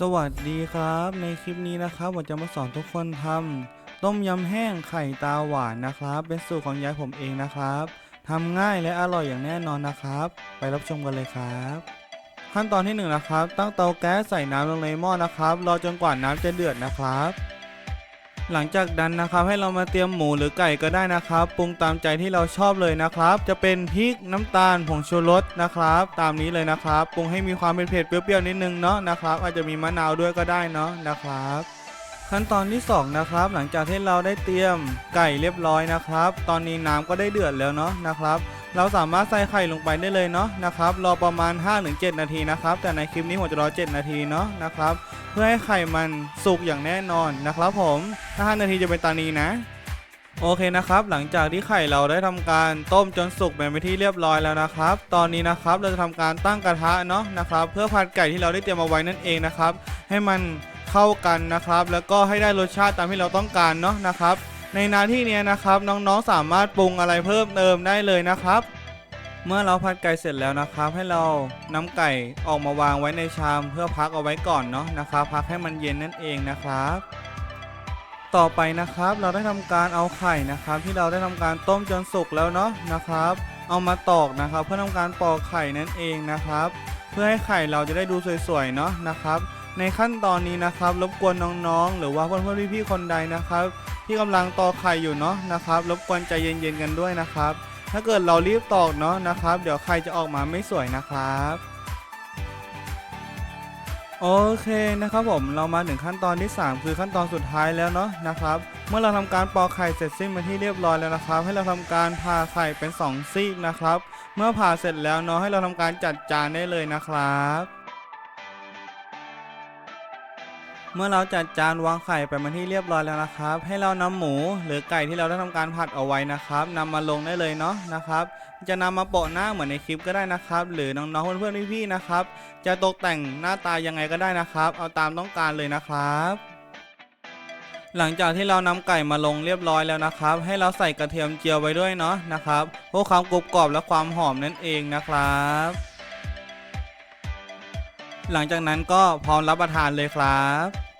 สวัสดีครับ ในคลิปนี้นะครับผมจะมาสอนทุกคนทำต้มยำแห้งไข่ตาหวานนะครับ เป็นสูตรของยายผมเองนะครับทำง่ายและอร่อยอย่างแน่นอนนะครับ ไปรับชมกันเลยครับ ขั้นตอนที่หนึ่งนะครับ ตั้งเตาแก๊สใส่น้ำลงในหม้อนะครับรอจนกว่าน้ำจะเดือดนะครับ หลังจากนั้นนะครับให้เรามาเตรียมหมูหรือไก่ก็ได้นะครับปรุงตามใจที่เราชอบเลยนะครับ จะเป็นพริกน้ำตาลผงชูรสนะครับ ตามนี้เลยนะครับปรุงให้มีความเป็นเผ็ดเปรี้ยวๆนิดนึงเนาะนะครับอาจจะมีมะนาวด้วยก็ได้เนาะนะครับขั้นตอนที่สองนะครับ หลังจากที่เราได้เตรียมไก่เรียบร้อยนะครับ ตอนนี้น้ำก็ได้เดือดแล้วเนาะนะครับ เราสามารถใส่ไข่ลงไปได้เลยเนาะนะครับรอประมาณ 5-7 นาทีนะครับ แต่ในคลิปนี้ผมจะรอ 7 นาทีเนาะนะครับ เพื่อให้ไข่มันสุกอย่างแน่นอนนะครับ ผมถ้า5นาทีจะเป็นตานีนะโอเคนะครับ หลังจากที่ไข่เราได้ทำการต้มจนสุกเป็นไปที่เรียบร้อยแล้วนะครับ ตอนนี้นะครับเราจะทำการตั้งกระทะเนาะนะครับ เพื่อผัดไก่ที่เราได้เตรียมเอาไว้นั่นเองนะครับ ให้มันเข้ากันนะครับ แล้วก็ให้ได้รสชาติตามที่เราต้องการเนาะนะครับ ในหนาที่เนี้ยนะครับน้องๆสามารถปรุงอะไรเพิ่มเติมได้เลยนะครับ เมื่อเราผัดไก่เสร็จแล้วนะครับ ให้เรานำไก่ออกมาวางไว้ในชามเพื่อพักเอาไว้ก่อนเนาะนะครับ พักให้มันเย็นนั่นเองนะครับ ต่อไปนะครับเราได้ทำการเอาไข่นะครับ ที่เราได้ทำการต้มจนสุกแล้วเนาะนะครับ เอามาตอกนะครับ เพื่อทำการปอกไข่นั่นเองนะครับ เพื่อให้ไข่เราจะได้ดูสวยๆเนาะนะครับ ในขั้นตอนนี้นะครับรบกวนน้องๆ หรือว่าเพื่อนๆพี่ๆคนใดนะครับ ที่กำลังตอกไข่อยู่เนาะนะครับรบกวนใจเย็นๆกันด้วยนะครับ ถ้าเกิดเรารีบตอกเนาะนะครับ เดี๋ยวไข่จะออกมาไม่สวยนะครับโอเคนะครับผมเรามาถึงขั้นตอนที่ 3 คือขั้นตอนสุดท้ายแล้วเนาะนะครับ เมื่อเราทำการปอกไข่เสร็จสิ้นมาที่เรียบร้อยแล้วนะครับ ให้เราทำการผ่าไข่เป็น 2 ซีกนะครับ เมื่อผ่าเสร็จแล้วเนาะให้เราทำการจัดจานได้เลยนะครับ เมื่อเราจัดจานวางไข่ไปมาที่เรียบร้อยแล้วนะครับ ให้เรานำหมู หรือไก่ที่เราได้ทำการผัดเอาไว้นะครับนำมาลงได้เลยเนาะนะครับ จะนำมาโปะหน้าเหมือนในคลิปก็ได้นะครับ หรือน้องๆเพื่อนๆพี่ๆนะครับ จะตกแต่งหน้าตายังไงก็ได้นะครับ เอาตามต้องการเลยนะครับหลังจากที่เรานำไก่มาลงเรียบร้อยแล้วนะครับ ให้เราใส่กระเทียมเจียวไว้ด้วยเนาะนะครับเพื่อความกรุบกรอบและความหอมนั่นเองนะครับ หลังจากนั้นก็พร้อมรับประทานเลยครับ